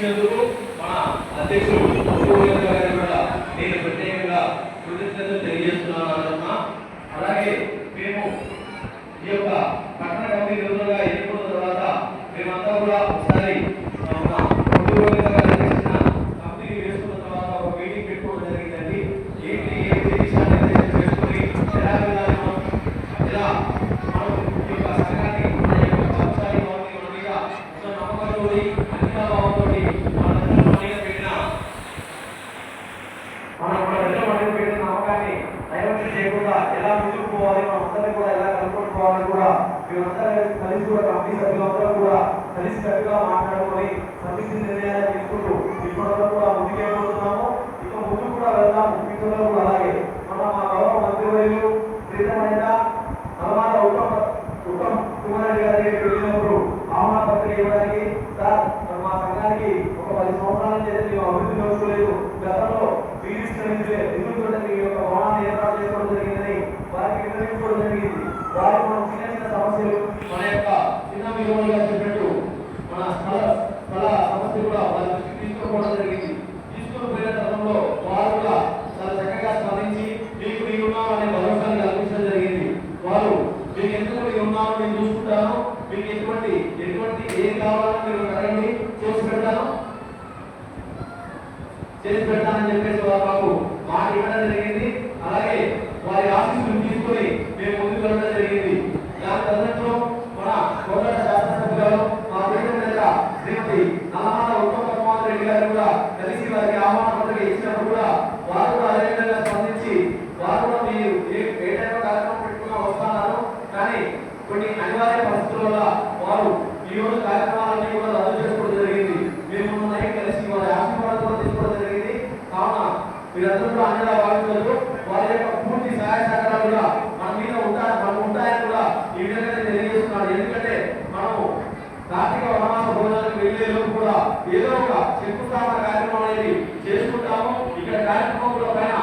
ఇచ్చినందుకు మన అధ్యక్షుడు ఉద్యోగుల గారికి కూడా నేను ప్రత్యేకంగా కృతజ్ఞతలు తెలియజేస్తున్నాను అన్న అలాగే మేము ఈ యొక్క పట్టణ కమిటీ మెంబర్గా ఎన్నుకున్న తర్వాత మేమంతా కూడా ఒకసారి ఆ, మన ఉద్యోగుల గారు చేసిన కమిటీని వేసుకున్న తర్వాత ఒక మీటింగ్ పెట్టుకోవడం జరిగిందండి ఏంటి ఏంటి దిశానిర్దేశం చేసుకొని ఎలా వెళ్ళాలి మనం ఎలా మనం ఈ యొక్క సంఘాన్ని మన యొక్క సంస్థాయి భావాన్ని మన మీద ఉన్న నమ్మకంతోటి అంకిత భావంతోటి మనందరం మన మీద పెట్టిన మన పెట్టిన నమ్మకాన్ని చేయకుండా ఎలా ముందుకు పోవాలి మనం కూడా ఎలా కలుపుకొని పోవాలని కూడా మేమందరం కలిసి కూడా కమిటీ సభ్యులందరం కూడా కలిసి మాట్లాడుకొని సమిష్టి నిర్ణయాలు తీసుకుంటూ ఇప్పటివరకు కూడా ముందుకెళ్ళిపోతున్నాము ఇక ముందు కూడా వెళ్దాము మిత్రులు కూడా అలాగే మన మా గౌరవ మంత్రివర్యులు ప్రీతమైన నలమాల ఉత్తమ ఉత్తమ్ కుమార్ గారి దగ్గరికి వెళ్ళినప్పుడు ఆహ్వాన పత్రిక ఇవ్వడానికి సార్ మా సంఘానికి ఒక పది సంవత్సరాల నుంచి మేము అభివృద్ధి నోచుకోలేదు గతంలో చేసి పెడతానని చెప్పేసి వారు మాకు మాట ఇవ్వడం జరిగింది. అలాగే వారి ఆశీస్సులు తీసుకొని మేము ముందుకు వెళ్ళడం జరిగింది దాని తదనంతరం మన కోటల శాసనసభ్యులు మా దేశం నేత శ్రీమతి నల్లమాల ఉత్తమ కుమార్ రెడ్డి గారు కూడా కలిసి వారికి ఆహ్వాన పత్రిక ఇచ్చినప్పుడు కూడా వారు కూడా అదే విధంగా స్పందించి వారు కూడా మీరు ఏ ఏ టైంలో కార్యక్రమం పెట్టుకున్నా వస్తున్నారు కానీ కొన్ని అనివార్య పరిస్థితుల వల్ల వారు ఈ రోజు కార్యక్రమాలన్నీ కూడా రద్దు చేసుకోవడం జరిగింది మేము మొన్న కలిసి వారి ఆశీర్వాదం కూడా తీసుకోవడం జరిగింది కావున మీరందరూ కూడా అన్నగా భావించవచ్చు వారి యొక్క పూర్తి సహాయ సహకారాలు కూడా మన మీద ఉంటారు మనం ఉంటాయని కూడా ఈ విధంగా తెలియజేస్తున్నాను ఎందుకంటే మనము కార్తీక వనవాస భోజనాలకు వెళ్ళే లోపు కూడా ఏదో ఒక శంకుస్థాపన కార్యక్రమం అనేది చేసుకుంటాము. ఇక్కడ కార్యక్రమం కూడా పైన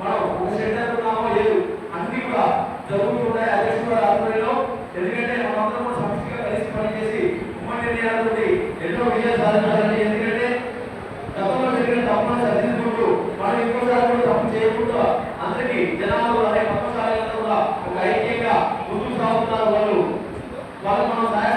మనం ఒక సెంటర్ ఉన్నామో లేదు అన్ని కూడా జరుగుతుంటాయి అధ్యక్షుడు గారి ఆధ్వర్యంలో. ఎందుకంటే మనందరం కూడా సమిష్టిగా కలిసి పనిచేసి ఉమ్మడి నిర్ణయాలతోటి ఎన్నో విజయాలు సాధించాలని. ఎందుకంటే గతంలో జరిగిన తప్పని మనం ఇంకోసారి తప్పు చేయకుండా అందరికీ జనాలు అనే పక్కసాలంతా కూడా ఒక ఐక్యంగా ముందుకు సాగుతున్నారు వాళ్ళు. వాళ్ళు మనం సహాయ